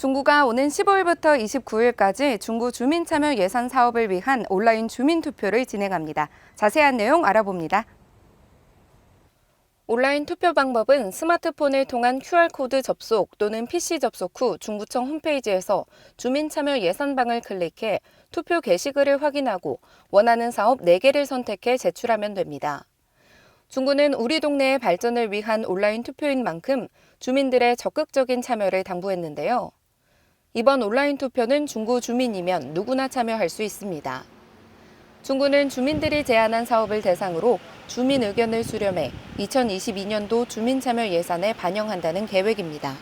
중구가 오는 15일부터 29일까지 중구 주민 참여 예산 사업을 위한 온라인 주민 투표를 진행합니다. 자세한 내용 알아봅니다. 온라인 투표 방법은 스마트폰을 통한 QR코드 접속 또는 PC 접속 후 중구청 홈페이지에서 주민참여 예산방을 클릭해 투표 게시글을 확인하고 원하는 사업 4개를 선택해 제출하면 됩니다. 중구는 우리 동네의 발전을 위한 온라인 투표인 만큼 주민들의 적극적인 참여를 당부했는데요. 이번 온라인 투표는 중구 주민이면 누구나 참여할 수 있습니다. 중구는 주민들이 제안한 사업을 대상으로 주민 의견을 수렴해 2022년도 주민참여 예산에 반영한다는 계획입니다.